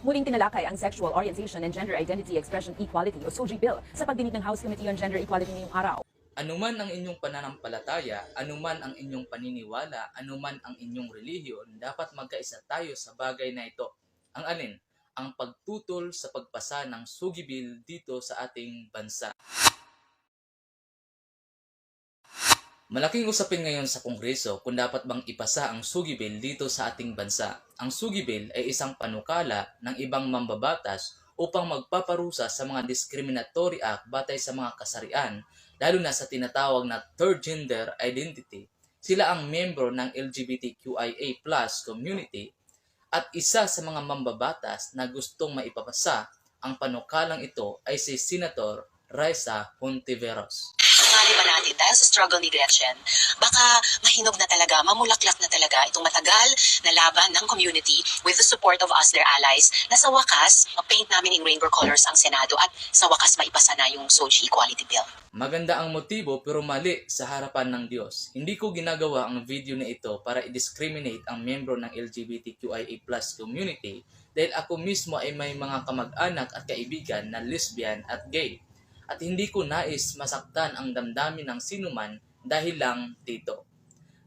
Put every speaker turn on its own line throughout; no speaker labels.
Muling tinalakay ang Sexual Orientation and Gender Identity Expression Equality o SOGI Bill sa pagdinig ng House Committee on Gender Equality ngayong araw.
Anuman ang inyong pananampalataya, anuman ang inyong paniniwala, anuman ang inyong relihiyon, dapat magkaisa tayo sa bagay na ito. Ang alin? Ang pagtutol sa pagpasa ng Sugi Bill dito sa ating bansa. Malaking usapin ngayon sa Kongreso kung dapat bang ipasa ang Sugi Bill dito sa ating bansa. Ang Sugi Bill ay isang panukala ng ibang mambabatas upang magpaparusa sa mga discriminatory act batay sa mga kasarian, lalo na sa tinatawag na third gender identity. Sila ang membro ng LGBTQIA community at isa sa mga mambabatas na gustong maipapasa ang panukalang ito ay si Senator Raisa Hontiveros.
Ba natin dahil sa struggle ni Gretchen, baka mahinog na talaga, mamulaklak na talaga itong matagal na laban ng community with the support of us, their allies, na sa wakas, paint namin in rainbow colors ang Senado at sa wakas maipasa na yung SOGI Equality Bill.
Maganda ang motibo pero mali sa harapan ng Diyos. Hindi ko ginagawa ang video na ito para i-discriminate ang membro ng LGBTQIA plus community dahil ako mismo ay may mga kamag-anak at kaibigan na lesbian at gay. At hindi ko nais masaktan ang damdamin ng sinuman dahil lang dito.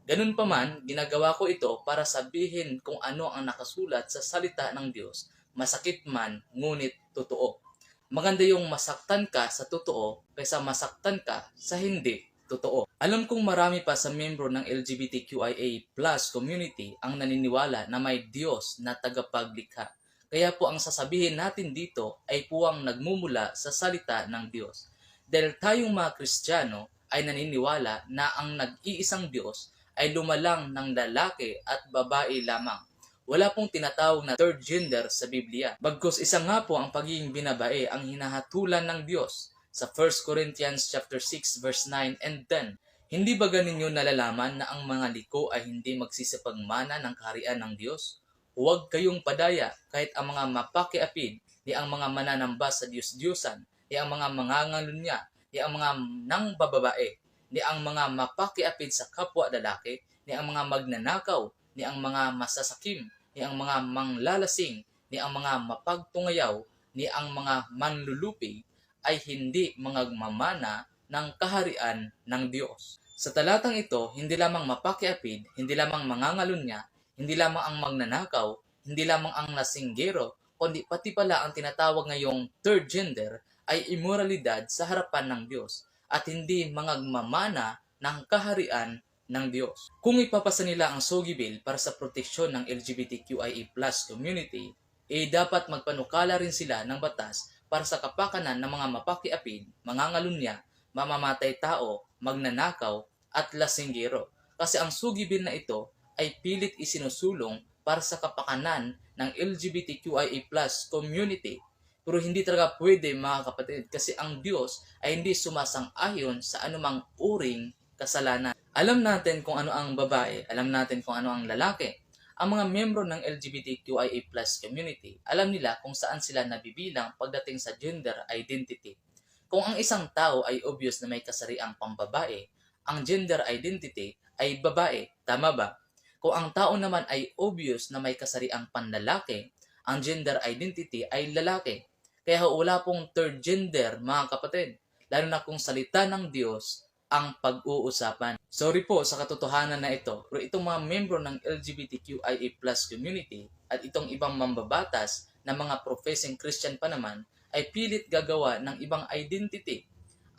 Ganun pa man, ginagawa ko ito para sabihin kung ano ang nakasulat sa salita ng Diyos, masakit man, ngunit totoo. Maganda yung masaktan ka sa totoo kaysa masaktan ka sa hindi totoo. Alam kong marami pa sa membro ng LGBTQIA plus community ang naniniwala na may Diyos na tagapaglikha. Kaya po ang sasabihin natin dito ay puwang nagmumula sa salita ng Diyos. Dahil tayong mga Kristiyano ay naniniwala na ang nag-iisang Diyos ay lumalang ng lalaki at babae lamang. Wala pong tinatawag na third gender sa Biblia. Bagkus isa nga po ang pagiging binabae ang hinahatulan ng Diyos sa 1 Corinthians chapter 6 verse 9 and 10. Hindi ba ganinyo nalalaman na ang mga liko ay hindi magsisipagmana ng kaharian ng Diyos? Huwag kayong padaya kahit ang mga mapakiapid, di ang mga mananamba sa Diyos-Diyosan, di ang mga mangangalunya, di ang mga nang bababae, ni ang mga mapakiapid sa kapwa lalaki, ni ang mga magnanakaw, ni ang mga masasakim, ni ang mga manglalasing, ni ang mga mapagtungayaw, ni ang mga manlulupi, ay hindi mangagmamana ng kaharian ng Diyos. Sa talatang ito, hindi lamang mapakiapid, hindi lamang mangangalunya, hindi lamang ang magnanakaw, hindi lamang ang lasinggero, kundi pati pala ang tinatawag ngayong third gender ay immoralidad sa harapan ng Diyos at hindi mangagmamana ng kaharian ng Diyos. Kung ipapasa nila ang Sogi Bill para sa proteksyon ng LGBTQIA plus community, eh dapat magpanukala rin sila ng batas para sa kapakanan ng mga mapakiapid, mangangalunya, mamamatay tao, magnanakaw, at lasinggero. Kasi ang Sugi Bill na ito ay pilit isinusulong para sa kapakanan ng LGBTQIA community. Pero hindi talaga pwede mga kapatid kasi ang Diyos ay hindi sumasang-ayon sa anumang uring kasalanan. Alam natin kung ano ang babae, alam natin kung ano ang lalaki. Ang mga miyembro ng LGBTQIA community, alam nila kung saan sila nabibilang pagdating sa gender identity. Kung ang isang tao ay obvious na may kasariang pambabae, ang gender identity ay babae, tama ba? Kung ang tao naman ay obvious na may kasariang panlalaki, ang gender identity ay lalaki. Kaya wala pong third gender, mga kapatid. Lalo na kung salita ng Diyos ang pag-uusapan. Sorry po sa katotohanan na ito, pero itong mga membro ng LGBTQIA plus community at itong ibang mambabatas na mga professing Christian pa naman ay pilit gagawa ng ibang identity.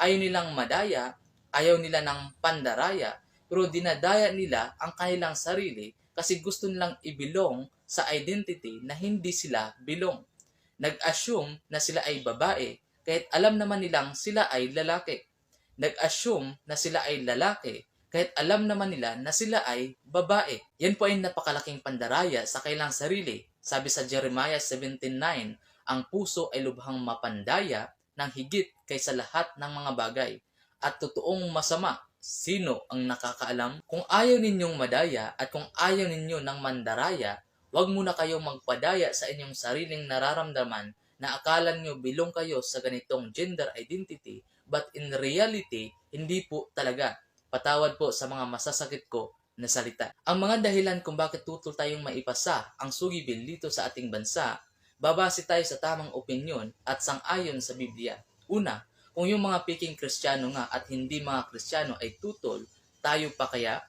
Ayaw nilang madaya, ayaw nila ng pandaraya, pero dinadaya nila ang kanilang sarili kasi gusto nilang ibilong sa identity na hindi sila bilong. Nag-assume na sila ay babae kahit alam naman nilang sila ay lalaki. Nag-assume na sila ay lalaki kahit alam naman nila na sila ay babae. Yan po ay napakalaking pandaraya sa kailang sarili. Sabi sa Jeremiah 17.9, ang puso ay lubhang mapandaya ng higit kaysa lahat ng mga bagay at totoong masama Sino ang nakakaalam? Kung ayaw ninyong madaya at kung ayaw ninyo ng mandaraya, huwag muna kayong magpadaya sa inyong sariling nararamdaman na akala nyo bilong kayo sa ganitong gender identity but in reality, hindi po talaga. Patawad po sa mga masasakit ko na salita. Ang mga dahilan kung bakit tutol tayong maipasa ang sugi bill dito sa ating bansa, babase tayo sa tamang opinyon at sang-ayon sa Biblia. Una, kung yung mga piking Kristiyano nga at hindi mga Kristiyano ay tutol, tayo pa kaya?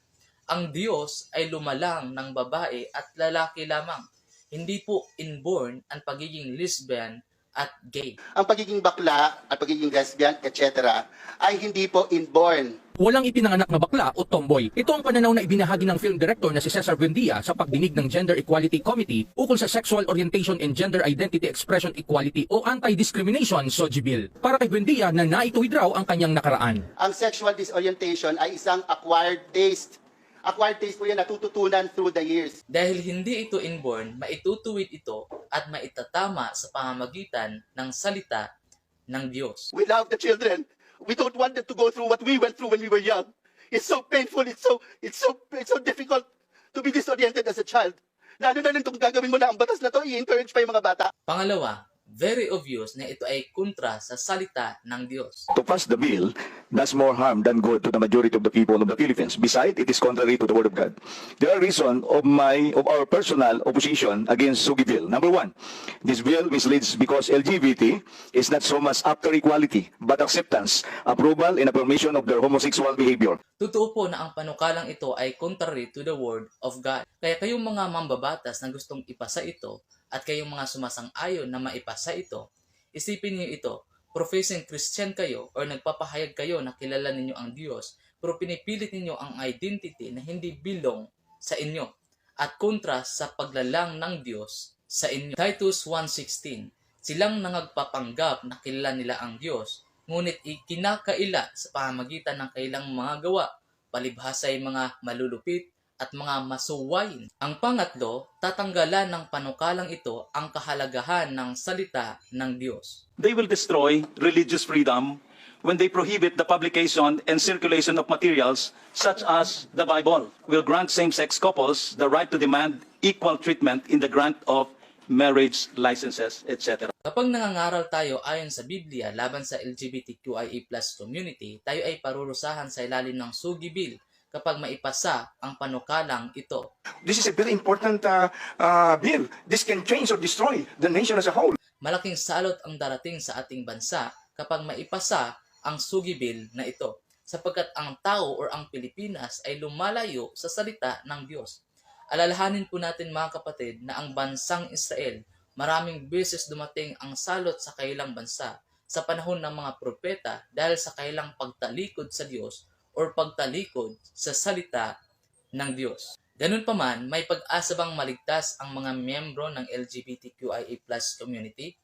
Ang Diyos ay lumalang ng babae at lalaki lamang. Hindi po inborn ang pagiging lesbian at gay.
ang pagiging bakla at pagiging lesbian, etc. ay hindi po inborn.
Walang ipinanganak na bakla o tomboy. Ito ang pananaw na ibinahagi ng film director na si Cesar Buendia sa pagdinig ng Gender Equality Committee ukol sa Sexual Orientation and Gender Identity Expression Equality o Anti-Discrimination SOGI Bill. Para kay Buendia na naituwid raw ang kanyang nakaraan.
Ang sexual disorientation ay isang acquired taste. Acquired taste po yan natututunan through the years.
Dahil hindi ito inborn, maitutuwid ito at maitatama sa pamamagitan ng salita ng Diyos.
We love the children. We don't want them to go through what we went through when we were young. It's so painful. It's so it's so it's so difficult to be disoriented as a child. Lalo na nung gagawin mo na ang batas na to, i-encourage pa yung mga bata.
Pangalawa, very obvious na ito ay kontra sa salita ng Diyos.
to pass the bill does more harm than good to the majority of the people of the Philippines. Besides, it is contrary to the Word of God. There are reasons of my of our personal opposition against Sugi bill. Number one, this bill misleads because LGBT is not so much after equality, but acceptance, approval, and affirmation of their homosexual behavior.
Totoo po na ang panukalang ito ay contrary to the Word of God. Kaya kayong mga mambabatas na gustong ipasa ito at kayong mga sumasang-ayon na maipasa ito, isipin niyo ito, professing Christian kayo or nagpapahayag kayo na kilala ninyo ang Diyos, pero pinipilit ninyo ang identity na hindi bilong sa inyo at kontra sa paglalang ng Diyos sa inyo. Titus 1.16 Silang nangagpapanggap na kilala nila ang Diyos, ngunit ikinakaila sa pamamagitan ng kailang mga gawa, palibhasa ay mga malulupit at mga masuwayin. Ang pangatlo, tatanggalan ng panukalang ito ang kahalagahan ng salita ng Diyos.
They will destroy religious freedom when they prohibit the publication and circulation of materials such as the Bible, will grant same-sex couples the right to demand equal treatment in the grant of marriage licenses, etc.
Kapag nangangaral tayo ayon sa Biblia laban sa LGBTQIA+ community, tayo ay parurusahan sa ilalim ng Sugi Bill kapag maipasa ang panukalang ito.
This is a very important uh, uh, bill. This can change or destroy the nation as a whole.
Malaking salot ang darating sa ating bansa kapag maipasa ang Sugi Bill na ito sapagkat ang tao or ang Pilipinas ay lumalayo sa salita ng Diyos. Alalahanin po natin mga kapatid na ang bansang Israel maraming beses dumating ang salot sa kailang bansa sa panahon ng mga propeta dahil sa kailang pagtalikod sa Diyos or pagtalikod sa salita ng Diyos. Ganun pa man, may pag-asa bang maligtas ang mga miyembro ng LGBTQIA+ community?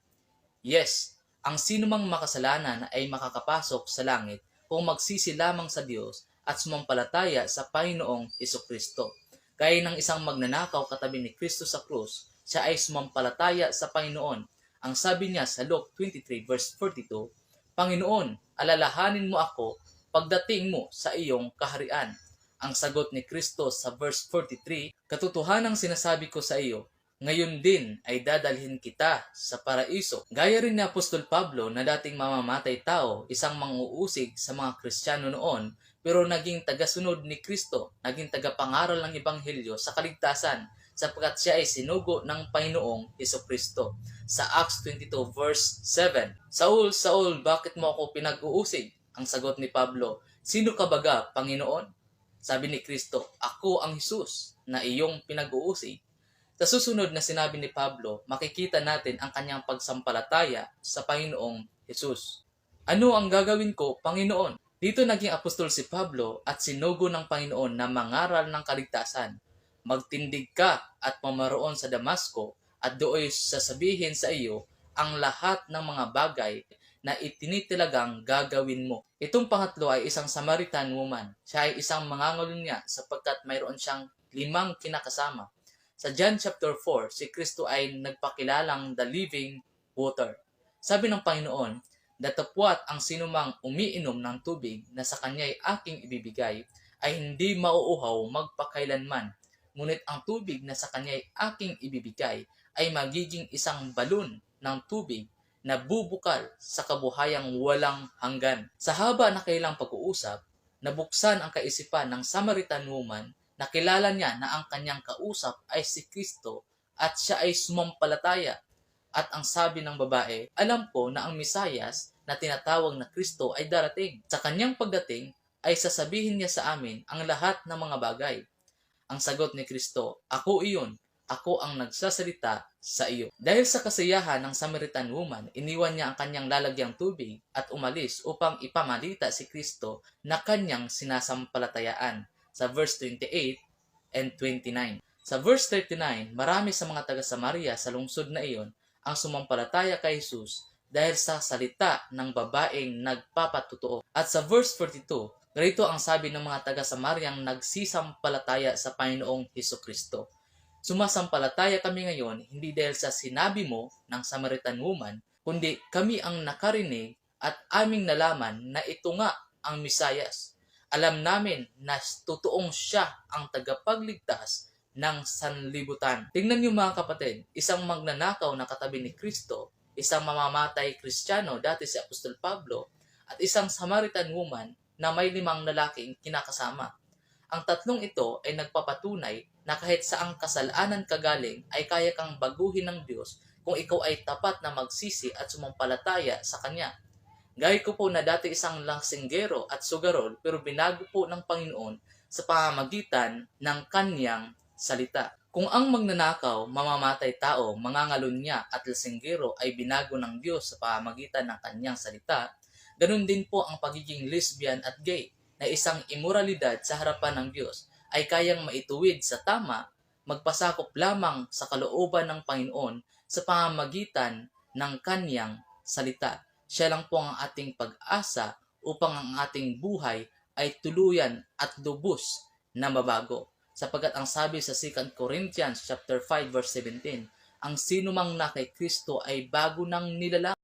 Yes, ang sinumang makasalanan ay makakapasok sa langit kung magsisi lamang sa Diyos at sumampalataya sa Panginoong Kristo. Gaya ng isang magnanakaw katabi ni Kristo sa krus, siya ay sumampalataya sa Panginoon. Ang sabi niya sa Luke 23 verse 42, Panginoon, alalahanin mo ako pagdating mo sa iyong kaharian. Ang sagot ni Kristo sa verse 43, Katotohanang sinasabi ko sa iyo, ngayon din ay dadalhin kita sa paraiso. Gaya rin ni Apostol Pablo na dating mamamatay tao, isang manguusig sa mga Kristiyano noon, pero naging tagasunod ni Kristo, naging tagapangaral ng Ebanghelyo sa kaligtasan, sapagkat siya ay sinugo ng Panginoong Heso Kristo. Sa Acts 22 verse 7, Saul, Saul, bakit mo ako pinag-uusig? Ang sagot ni Pablo, Sino ka baga, Panginoon? Sabi ni Kristo, Ako ang Jesus na iyong pinag-uusig. Sa susunod na sinabi ni Pablo, makikita natin ang kanyang pagsampalataya sa Panginoong Jesus. Ano ang gagawin ko, Panginoon? Dito naging apostol si Pablo at sinugo ng Panginoon na mangaral ng kaligtasan. Magtindig ka at pamaroon sa Damasco at dooy sasabihin sa iyo ang lahat ng mga bagay na itinitalagang gagawin mo. Itong pangatlo ay isang Samaritan woman. Siya ay isang mangangalunya sapagkat mayroon siyang limang kinakasama. Sa John chapter 4, si Kristo ay nagpakilalang the living water. Sabi ng Panginoon, datapwat ang sinumang umiinom ng tubig na sa kanya'y aking ibibigay ay hindi mauuhaw magpakailanman. Ngunit ang tubig na sa kanya'y aking ibibigay ay magiging isang balon ng tubig na bubukal sa kabuhayang walang hanggan. Sa haba na kailang pag-uusap, nabuksan ang kaisipan ng Samaritan woman Nakilala niya na ang kanyang kausap ay si Kristo at siya ay sumampalataya. At ang sabi ng babae, alam ko na ang Misayas na tinatawag na Kristo ay darating. Sa kanyang pagdating ay sasabihin niya sa amin ang lahat ng mga bagay. Ang sagot ni Kristo, ako iyon, ako ang nagsasalita sa iyo. Dahil sa kasiyahan ng Samaritan woman, iniwan niya ang kanyang lalagyang tubig at umalis upang ipamalita si Kristo na kanyang sinasampalatayaan sa verse 28 and 29. Sa verse 39, marami sa mga taga Samaria sa lungsod na iyon ang sumampalataya kay Jesus dahil sa salita ng babaeng nagpapatutuo. At sa verse 42, ganito ang sabi ng mga taga Samariang nagsisampalataya sa Panginoong Heso Kristo. Sumasampalataya kami ngayon hindi dahil sa sinabi mo ng Samaritan woman, kundi kami ang nakarinig at aming nalaman na ito nga ang Misayas. Alam namin na totoong siya ang tagapagligtas ng sanlibutan. Tingnan niyo mga kapatid, isang magnanakaw na katabi ni Kristo, isang mamamatay kristyano dati si Apostol Pablo, at isang Samaritan woman na may limang lalaking kinakasama. Ang tatlong ito ay nagpapatunay na kahit saang kasalanan kagaling ay kaya kang baguhin ng Diyos kung ikaw ay tapat na magsisi at sumampalataya sa Kanya. Gaya ko po na dati isang lasinggero at sugarol pero binago po ng Panginoon sa pamamagitan ng Kanyang salita. Kung ang magnanakaw, mamamatay tao, mangangalon niya at lasinggero ay binago ng Diyos sa pamamagitan ng Kanyang salita, ganun din po ang pagiging lesbian at gay na isang imoralidad sa harapan ng Diyos ay kayang maituwid sa tama, magpasakop lamang sa kalooban ng Panginoon sa pamamagitan ng Kanyang salita. Siya lang po ang ating pag-asa upang ang ating buhay ay tuluyan at lubos na mabago. Sapagkat ang sabi sa 2 Corinthians chapter 5 verse 17, ang sino mang na kay Kristo ay bago ng nilalang